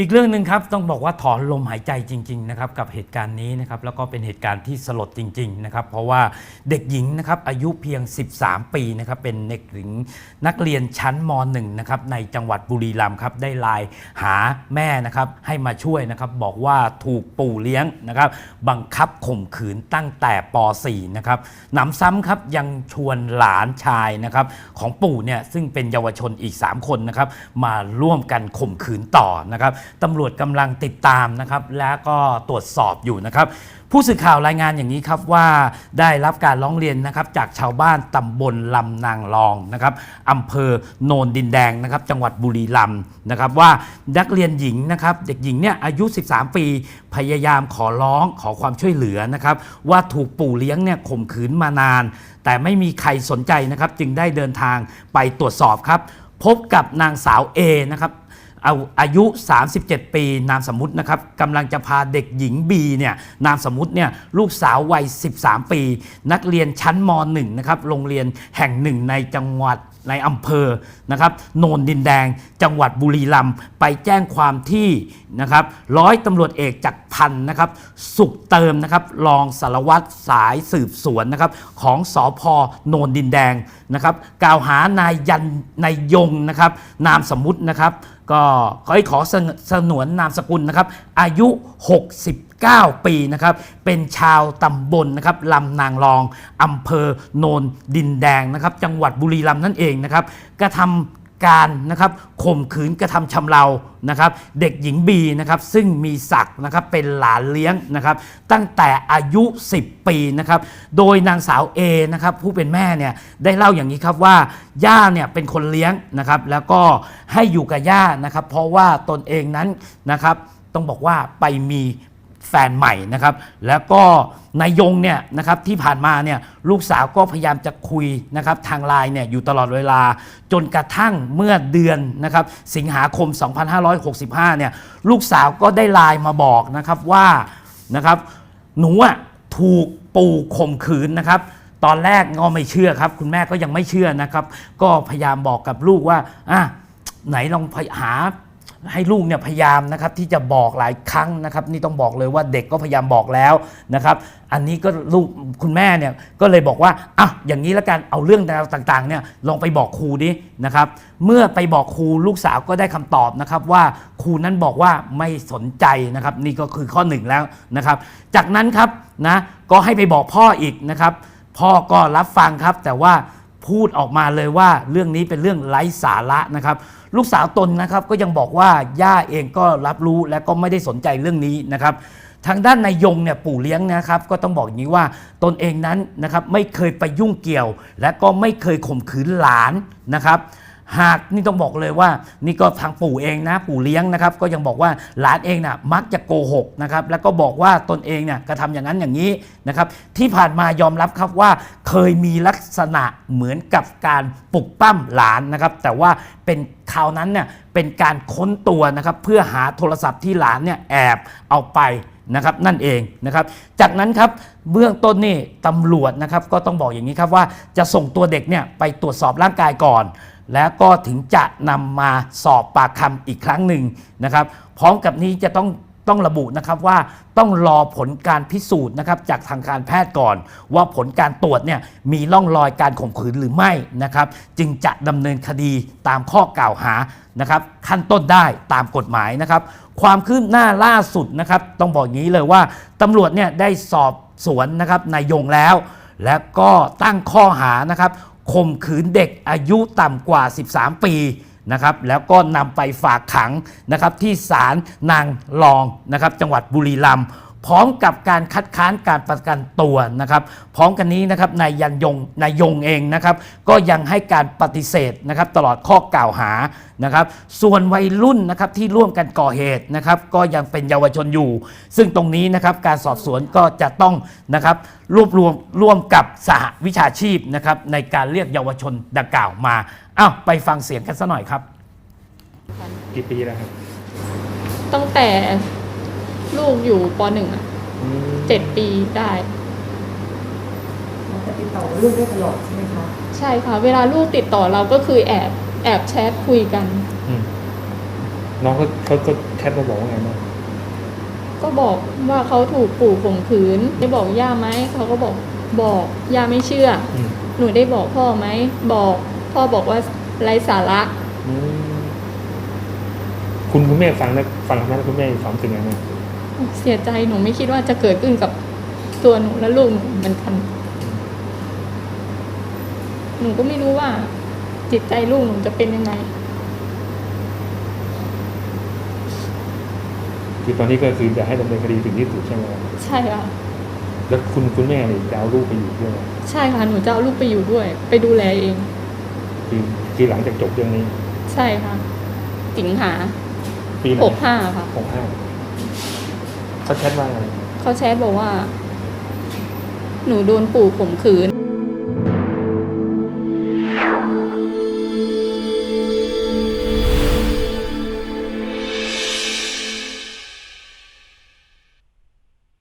อีกเรื่องหนึ่งครับต้องบอกว่าถอนลมหายใจจริงๆนะครับกับเหตุการณ์นี้นะครับแล้วก็เป็นเหตุการณ์ที่สลดจริงๆนะครับเพราะว่าเด็กหญิงนะครับอายุเพียง 13 ปีนะครับเป็นเด็กหญิงนักเรียนชั้นม .1 นะครับในจังหวัดบุรีรัมย์ครับได้ไลน์หาแม่นะครับให้มาช่วยนะครับบอกว่าถูกปู่เลี้ยงนะครับบังคับข่มขืนตั้งแต่ป .4 นะครับหนำซ้ำครับยังชวนหลานชายนะครับของปู่เนี่ยซึ่งเป็นเยาวชนอีก 3 คนนะครับมาร่วมกันข่มขืนต่อนะครับตำรวจกำลังติดตามนะครับและก็ตรวจสอบอยู่นะครับ ผู้สื่อข่าวรายงานอย่างนี้ครับว่าได้รับการร้องเรียนนะครับจากชาวบ้านตำบลลำนางรองนะครับอำเภอโนนดินแดงนะครับจังหวัดบุรีรัมย์นะครับว่านักเรียนหญิงนะครับเด็กหญิงเนี่ยอายุ 13 ปี พยายามขอร้องขอความช่วยเหลือนะครับว่าถูกปู่เลี้ยงเนี่ยข่มขืนมานาน แต่ไม่มีใครสนใจนะครับจึงได้เดินทางไปตรวจสอบครับ พบกับนางสาวเอนะครับ เอาอายุ 37 ปี นามสมมุตินะครับกำลังจะพาเด็กหญิงบีเนี่ยนามสมมุติเนี่ยลูกสาววัย 13 ปี นักเรียนชั้นม .1 นะครับโรงเรียนแห่งหนึ่งในจังหวัดในอำเภอนะครับโนนดินแดง จังหวัดบุรีรัมย์ไปแจ้งความที่นะครับร้อยตำรวจเอกจักรพันธ์นะครับ สุขเติมนะครับรองสารวัตรสายสืบสวนนะครับของสอพโนนดินแดงนะครับกล่าวหานายยันนายยงนะครับนามสมมุตินะครับ ก็ขอให้ขอสนสนวนนามสกุลนะครับ อายุ 69 ปีนะครับ เป็นชาวตำบลนะครับลำนางรองอำเภอโนนดินแดงนะครับ จังหวัดบุรีรัมย์นั่นเองนะครับ กระทำ การนะครับข่มขืนกระทำชำเรานะครับ เด็กหญิงบีนะครับซึ่งมีศักดิ์นะครับเป็นหลานเลี้ยงนะครับ ตั้งแต่อายุ 10 ปีนะครับ โดยนางสาวเอนะครับผู้เป็นแม่เนี่ยได้เล่าอย่างนี้ครับว่าย่าเนี่ยเป็นคนเลี้ยงนะครับ แล้วก็ให้อยู่กับย่านะครับ เพราะว่าตนเองนั้นนะครับ ต้องบอกว่าไปมี แฟนใหม่นะครับ แล้วก็นายยงเนี่ยนะครับที่ผ่านมาเนี่ยลูกสาวก็พยายามจะคุยนะครับทางไลน์เนี่ยอยู่ตลอดเวลา จนกระทั่งเมื่อเดือนนะครับสิงหาคม 2565เนี่ยลูกสาวก็ได้ไลน์มาบอกนะครับว่านะครับหนูอะถูกปู่ข่มขืนนะครับตอนแรกก็ไม่เชื่อครับ คุณแม่ก็ยังไม่เชื่อนะครับ ก็พยายามบอกกับลูกว่าอะไหนลองไปหา ให้ลูกเนี่ยพยายามนะครับที่จะบอกหลายครั้งนะครับ นี่ต้องบอกเลยว่าเด็กก็พยายามบอกแล้วนะครับ อันนี้ก็ลูกคุณแม่เนี่ยก็เลยบอกว่าอะอย่างนี้แล้วกันเอาเรื่องราวต่างๆเนี่ยลองไปบอกครูดินะครับ เมื่อไปบอกครูลูกสาวก็ได้คำตอบนะครับว่าครูนั้นบอกว่าไม่สนใจนะครับ นี่ก็คือข้อหนึ่งแล้วนะครับ จากนั้นครับนะก็ให้ไปบอกพ่ออีกนะครับ พ่อก็รับฟังครับแต่ว่า พูดออกมาเลยว่าเรื่องนี้เป็นเรื่องไร้สาระนะครับ ลูกสาวตนนะครับก็ยังบอกว่าย่าเองก็รับรู้และก็ไม่ได้สนใจเรื่องนี้นะครับทางด้านนายยงเนี่ยปู่เลี้ยงนะครับก็ต้องบอกอย่างนี้ว่าตนเองนั้นนะครับไม่เคยไปยุ่งเกี่ยว และก็ไม่เคยข่มขืนหลานนะครับ หากนี่ต้องบอกเลยว่า นี่ก็ทางปู่เองนะปู่เลี้ยงนะครับ ก็ยังบอกว่าหลานเองน่ะมักจะโกหกนะครับแล้วก็บอกว่าตนเองเนี่ยกระทำอย่างนั้นอย่างนี้นะครับ ที่ผ่านมายอมรับครับว่าเคยมีลักษณะเหมือนกับการปลุกปั้มหลานนะครับ แต่ว่าเป็นคราวนั้นเนี่ยเป็นการค้นตัวนะครับ เพื่อหาโทรศัพท์ที่หลานเนี่ยแอบเอาไป นะครับนั่นเองนะครับ จากนั้นครับเบื้องต้นนี่ตำรวจนะครับก็ต้องบอกอย่างนี้ครับว่าจะส่งตัวเด็กเนี่ยไปตรวจสอบร่างกายก่อน แล้วก็ถึงจะนำมาสอบปากคำอีกครั้งหนึ่งนะครับ พร้อมกับนี้จะต้อง ต้องระบุนะครับว่าต้องรอผลการพิสูจน์นะครับจากทางการแพทย์ก่อน ว่าผลการตรวจเนี่ยมีร่องรอยการข่มขืนหรือไม่นะครับ จึงจะดำเนินคดีตามข้อกล่าวหานะครับ ขั้นต้นได้ตามกฎหมายนะครับ ความคืบหน้าล่าสุดนะครับ ต้องบอกอย่างนี้เลยว่าตำรวจเนี่ยได้สอบสวนนะครับนายยงแล้ว และก็ตั้งข้อหานะครับข่มขืนเด็กอายุต่ำกว่า 13 ปี นะครับแล้วก็นำไปฝากขังนะครับที่ศาลนางรองนะครับจังหวัดบุรีรัมย์พร้อมกับการคัดค้านการประกันตัวนะครับ พร้อมกันนี้นะครับนายยันยงนายยงเองนะครับ ก็ยังให้การปฏิเสธนะครับตลอดข้อกล่าวหานะครับ ส่วนวัยรุ่นนะครับที่ร่วมกันก่อเหตุนะครับ ก็ยังเป็นเยาวชนอยู่ ซึ่งตรงนี้นะครับการสอบสวนก็จะต้องนะครับรวบรวมร่วมกับสหวิชาชีพนะครับในการเรียกเยาวชนดังกล่าวมา อ้าวไปฟังเสียงกันสัหน่อยครับ กี่ปีแล้วครับตั้งแต่ลูกอยู่ปหนึ่งอะเจ็ดปีได้เราจะติดต่อกับลูกได้ตลอดใช่ไหมคะ ใช่ค่ะ เวลาลูกติดต่อเราก็คือแอบแอบแชทคุยกัน อืมน้องเขาเขาก็แชทมาบอกว่าไงบ้างก็บอกว่าเขาถูกปู่ข่มขืน ได้บอกย่าไหมเขาก็บอกบอกย่าไม่เชื่อ อืมหนูได้บอกพ่อไหมบอก พ่อบอกว่าไร้สาระอืมคุณคุณแม่ฟังแล้วฟังนั้นคุณแม่ความรู้สึกยังไงบ้างเสียใจหนูไม่คิดว่าจะเกิดขึ้นกับตัวหนูและลูกหนูเหมือนกัน หนูก็ไม่รู้ว่า จิตใจลูกหนูจะเป็นยังไง คือตอนนี้ก็คือจะให้ดำเนินคดีถึงที่สุดใช่ไหมครับใช่ค่ะแล้วคุณคุณแม่เนี่ยจะเอาลูกไปอยู่ด้วยไหมใช่ค่ะหนูจะเอาลูกไปอยู่ด้วย ไปดูแลเอง คือคือหลังจากจบเรื่องนี้ ใช่ค่ะ สิงหาปีไหนหกห้าค่ะ หกห้าเขาแชทว่าไง เขาแชทบอกว่า หนูโดนปู่ข่มขืน